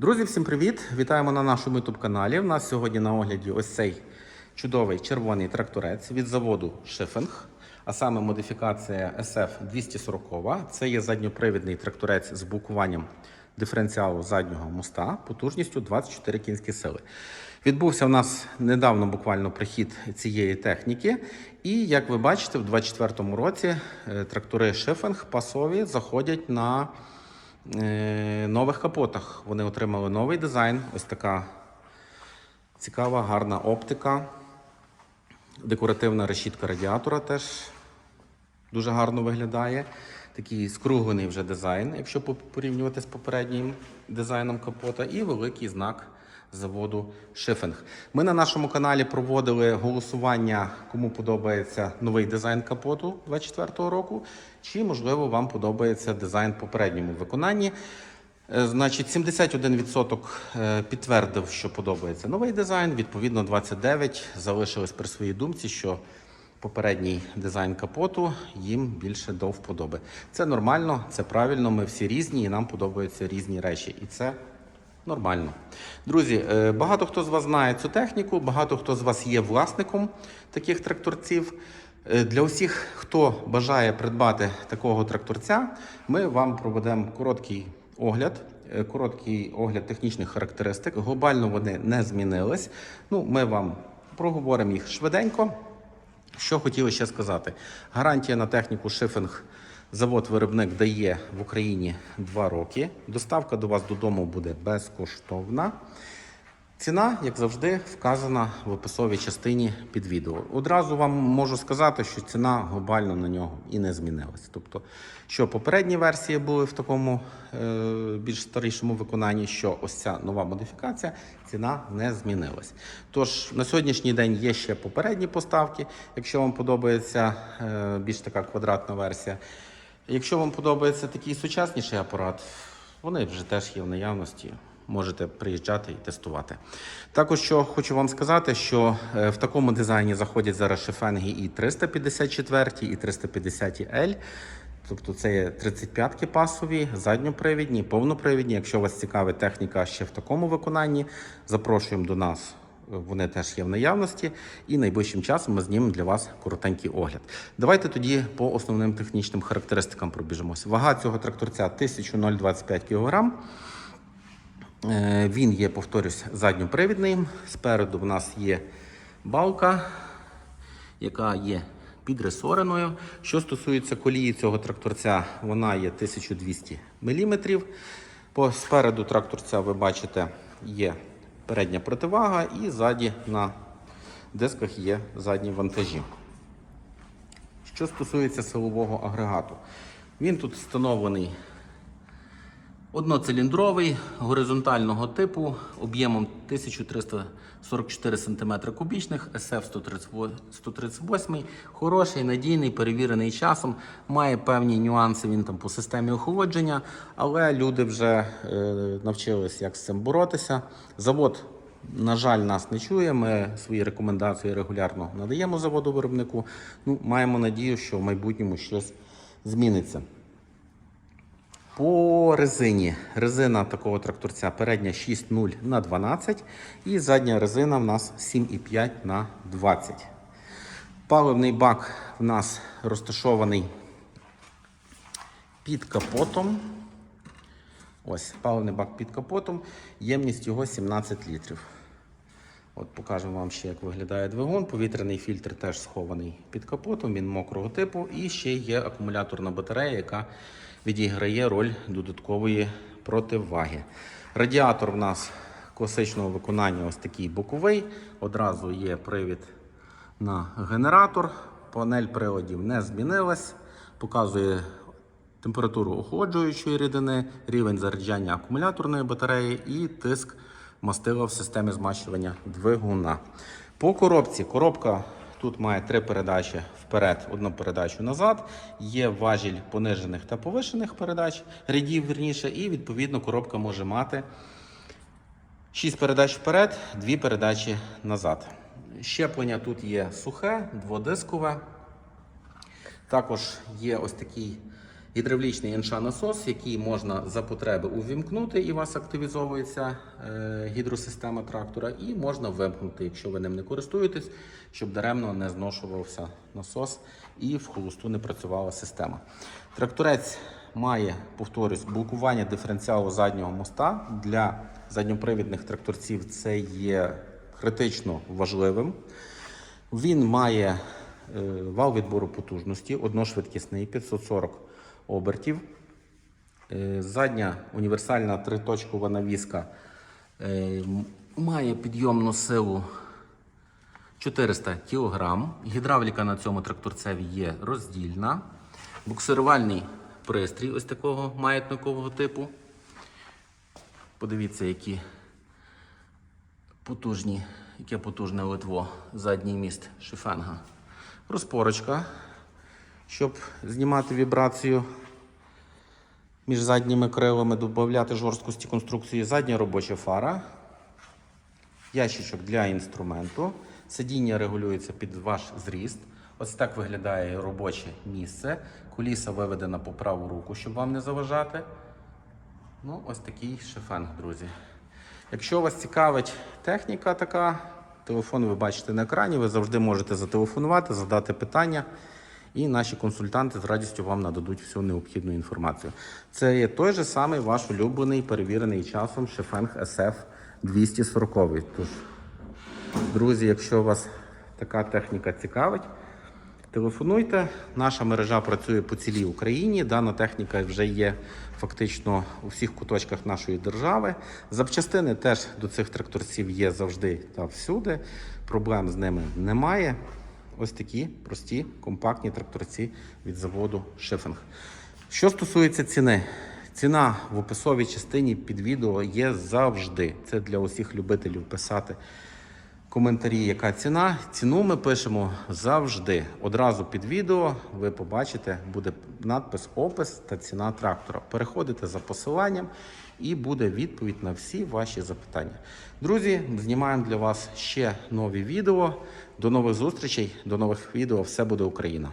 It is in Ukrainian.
Друзі, всім привіт! Вітаємо на нашому youtube каналі. У нас сьогодні на огляді ось цей чудовий червоний тракторець від заводу Шифинг, а саме модифікація SF240. Це є задньопривідний тракторець з блокуванням диференціалу заднього моста потужністю 24 кінські сили. Відбувся в нас недавно буквально прихід цієї техніки. І як ви бачите, в 2024 році е, трактори Шифинг пасові заходять на нових капотах. Вони отримали новий дизайн. Ось така цікава, гарна оптика. Декоративна решітка радіатора теж дуже гарно виглядає. Такий скруглений вже дизайн, якщо порівнювати з попереднім дизайном капота, і великий знак заводу Шифинг. Ми на нашому каналі проводили голосування, кому подобається новий дизайн капоту 24-го року, чи можливо вам подобається дизайн попередньому виконанні. Е, Значить, 71% е, підтвердив, що подобається новий дизайн. Відповідно, 29% залишились при своїй думці, що попередній дизайн капоту їм більше до вподоби. Це нормально, це правильно. Ми всі різні і нам подобаються різні речі. І це нормально. Друзі, е, багато хто з вас знає цю техніку, багато хто з вас є власником таких тракторців. Е, Для усіх, хто бажає придбати такого тракторця, ми вам проведемо короткий огляд. е, Короткий огляд технічних характеристик. Глобально вони не змінились. Ну, ми вам проговоримо їх швиденько. Що хотіли ще сказати? Гарантія на техніку шифинг завод-виробник дає в Україні 2 роки. Доставка до вас додому буде безкоштовна. Ціна, як завжди, вказана в описовій частині під відео. Одразу вам можу сказати, що ціна глобально на нього і не змінилась. Тобто, що попередні версії були в такому е, більш старішому виконанні, що ось ця нова модифікація, ціна не змінилась. Тож на сьогоднішній день є ще попередні поставки. Якщо вам подобається е, більш така квадратна версія. Якщо вам подобається такий сучасніший апарат, вони вже теж є в наявності. Можете приїжджати і тестувати. Також що хочу вам сказати, що е, в такому дизайні заходять зараз шифенги і 354, і 350 L. Тобто це є 35-ки пасові, задньопривідні, повнопривідні. Якщо вас цікавить техніка ще в такому виконанні, запрошуємо до нас. Вони теж є в наявності, і найближчим часом ми знімемо для вас коротенький огляд. Давайте тоді по основним технічним характеристикам пробіжимося. Вага цього тракторця 1025 кг. Е, Він є, повторюсь, задньопривідним. Спереду в нас є балка, яка є підресореною. Що стосується колії цього тракторця, вона є 1200 мм. По спереду тракторця ви бачите є передня противага і ззаді на дисках є задні вантажі. Що стосується силового агрегату, він тут встановлений Одноциліндровий горизонтального типу об'ємом 1344 см кубічних, SF 138, хороший, надійний, перевірений часом, має певні нюанси він там по системі охолодження, але люди вже е, навчились, як з цим боротися. Завод, на жаль, нас не чує. Ми свої рекомендації регулярно надаємо заводу виробнику. Ну, маємо надію, що в майбутньому щось зміниться. По резині. Резина такого тракторця передня 6,0 на 12 і задня резина в нас 7,5 на 20. Паливний бак в нас розташований під капотом. Ось паливний бак під капотом. Ємність його 17 літрів. От покажемо вам ще, як виглядає двигун. Повітряний фільтр теж схований під капотом, він мокрого типу. І ще є акумуляторна батарея, яка відіграє роль додаткової противаги. Радіатор в нас класичного виконання ось такий боковий. Одразу є привід на генератор. Панель приладів не змінилась. Показує температуру охолоджуючої рідини, рівень заряджання акумуляторної батареї і тиск мастила в системі змащування двигуна. По коробці коробка тут має три передачі вперед, одну передачу назад. Є важіль понижених та повишених передач, рядів верніше, і відповідно коробка може мати 6 передач вперед, 2 передачі назад. Щеплення тут є сухе, дводискове. Також є ось такий Гідравлічний НШ-насос, який можна за потреби увімкнути, і у вас активізовується е, гідросистема трактора, і можна вимкнути, якщо ви ним не користуєтесь, щоб даремно не зношувався насос і в холосту не працювала система. Тракторець має, повторюсь, блокування диференціалу заднього моста для задньопривідних тракторців. Це є критично важливим. Він має е, вал відбору потужності, одношвидкісний 540 обертів. Е, Задня універсальна триточкова навіска е, має підйомну силу 400 кг. Гідравліка на цьому тракторцеві є роздільна. Буксирувальний пристрій ось такого маятникового типу. Подивіться, які потужні, яке потужне литво, задній міст шифенга. Розпорочка, щоб знімати вібрацію між задніми крилами, додати жорсткості конструкції, задня робоча фара, ящичок для інструменту. Сидіння регулюється під ваш зріст. Ось так виглядає робоче місце. Куліса виведена по праву руку, щоб вам не заважати. Ну, ось такий шифенг, друзі. Якщо вас цікавить техніка така, телефон ви бачите на екрані, ви завжди можете зателефонувати, задати питання, і наші консультанти з радістю вам нададуть всю необхідну інформацію. Це є той же самий ваш улюблений, перевірений часом шифенг SF 240. Тож, друзі, якщо вас така техніка цікавить, Телефонуйте, наша мережа працює по цілій Україні. Дана техніка вже є фактично у всіх куточках нашої держави. Запчастини теж до цих тракторців є завжди та всюди. Проблем з ними немає. Ось такі прості компактні тракторці від заводу Шифинг. Що стосується ціни, ціна в описовій частині під відео є завжди. Це для усіх любителів писати коментарі, яка ціна. Ціну ми пишемо завжди. Одразу під відео ви побачите, буде надпис опис та ціна трактора. Переходите за посиланням і буде відповідь на всі ваші запитання. Друзі, знімаємо для вас ще нові відео. До нових зустрічей, до нових відео. Все буде Україна!